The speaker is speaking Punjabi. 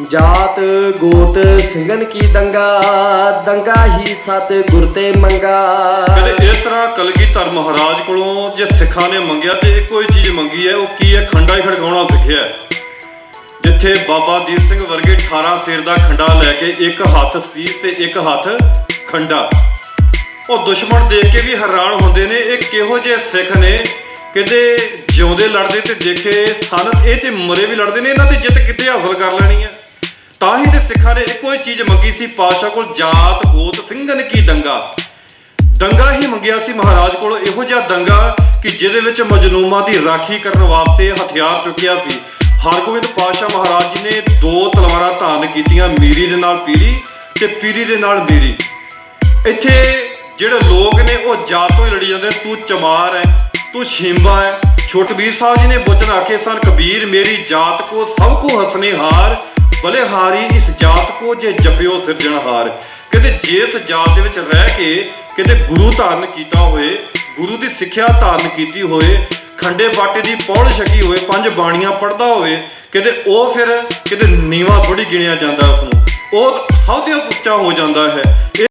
ਜਾਤ ਗੋਤ ਸਿੰਘਨ ਕੀ ਦੰਗਾ? ਦੰਗਾ ਹੀ ਸਤ ਗੁਰ ਤੇ ਮੰਗਾ। ਕਹਿੰਦੇ ਇਸ ਤਰ੍ਹਾਂ ਕਲਗੀਧਰ ਮਹਾਰਾਜ ਕੋਲੋਂ ਜੇ ਸਿੱਖਾਂ ਨੇ ਮੰਗਿਆ ਤੇ ਇੱਕੋ ਹੀ ਚੀਜ਼ ਮੰਗੀ ਹੈ, ਉਹ ਕੀ ਹੈ? ਖੰਡਾ ਹੀ ਖੜਕਾਉਣਾ ਸਿੱਖਿਆ ਹੈ। ਜਿੱਥੇ ਬਾਬਾ ਦੀਪ ਸਿੰਘ ਵਰਗੇ 18 ਸਿਰ ਦਾ ਖੰਡਾ ਲੈ ਕੇ ਇੱਕ ਹੱਥ ਸੀਸ ਤੇ ਇੱਕ ਹੱਥ ਖੰਡਾ। ਉਹ ਦੁਸ਼ਮਣ ਦੇਖ ਕੇ ਵੀ ਹੈਰਾਨ ਹੁੰਦੇ ਨੇ, ਇਹ ਕਿਹੋ ਜਿਹੇ ਸਿੱਖ ਨੇ? ਕਿਤੇ ਜਿਉਂਦੇ ਲੜਦੇ ਤੇ ਦੇਖੇ ਸਨ, ਇਹ ਤੇ ਮਰੇ ਵੀ ਲੜਦੇ ਨੇ, ਇਹਨਾਂ ਤੇ ਜਿੱਤ ਕਿੱਥੇ ਹਾਸਲ ਕਰ ਲੈਣੀ ਹੈ? ਤਾਂ ਹੀ ਤੇ ਸਿੱਖਾਂ ਨੇ ਇੱਕੋ ਹੀ ਚੀਜ਼ ਮੰਗੀ ਸੀ, ਪਾਤਸ਼ਾਹ ਕੋਲ ਜਾਤ, ਗੋਤ, ਸਿੰਘਨ ਕੀ ਦੰਗਾ? ਦੰਗਾ ਹੀ ਮੰਗਿਆ ਸੀ ਮਹਾਰਾਜ ਕੋਲ, ਇਹੋ ਜਿਹਾ ਦੰਗਾ ਕਿ ਜਿਹਦੇ ਵਿੱਚ ਮਜਲੂਮਾਂ ਦੀ ਰਾਖੀ ਕਰਨ ਵਾਸਤੇ ਹਥਿਆਰ ਚੁੱਕਿਆ ਸੀ। ਹਰਗੋਬਿੰਦ ਪਾਤਸ਼ਾਹ ਮਹਾਰਾਜ ਜੀ ਨੇ ਦੋ ਤਲਵਾਰਾਂ ਧਾਰਨ ਕੀਤੀਆਂ, ਮੀਰੀ ਦੇ ਨਾਲ ਪੀਰੀ ਤੇ ਪੀਰੀ ਦੇ ਨਾਲ ਮੀਰੀ। ਇੱਥੇ ਜਿਹੜੇ ਲੋਕ ਨੇ, ਉਹ ਜਾਤ ਤੋਂ ਹੀ ਲੜੀ ਜਾਂਦੇ, ਤੂੰ ਚਮਾਰ ਹੈ ਤੂੰ ਛਿੰਬਾ ਹੈ ਛੋਟਬੀਰ ਸਾਹਿਬ ਜੀ ਨੇ ਬਚਨ ਆਖੇ ਸਨ, ਕਬੀਰ ਮੇਰੀ ਜਾਤ ਕੋ ਸਭ ਕੋ ਹਸਨੇ ਹਾਰ ਭਲੇ ਹਾਰੀ ਇਸ ਜਾਤ ਕੋ ਜੇ ਜਪਿਓ ਸਿਰਜਣਹਾਰ ਕਹਿੰਦੇ ਜਿਸ ਜਾਤ ਦੇ ਵਿੱਚ ਰਹਿ ਕੇ ਕਹਿੰਦੇ ਗੁਰੂ ਧਾਰਨ ਕੀਤਾ ਹੋਏ, ਗੁਰੂ ਦੀ ਸਿੱਖਿਆ ਧਾਰਨ ਕੀਤੀ ਹੋਏ, ਖੰਡੇ ਬਾਟੇ ਦੀ ਪੌੜ ਛਕੀ ਹੋਏ, ਪੰਜ ਬਾਣੀਆਂ ਪੜਦਾ ਹੋਵੇ ਕਹਿੰਦੇ ਉਹ ਫਿਰ ਕਿਤੇ ਨੀਵਾ ਬੜੀ ਗਿਣਿਆ ਜਾਂਦਾ ਉਸ ਨੂੰ ਉਹ ਸਭ ਤੋਂ ਉੱਚਾ ਹੋ ਜਾਂਦਾ ਹੈ। ਇਹ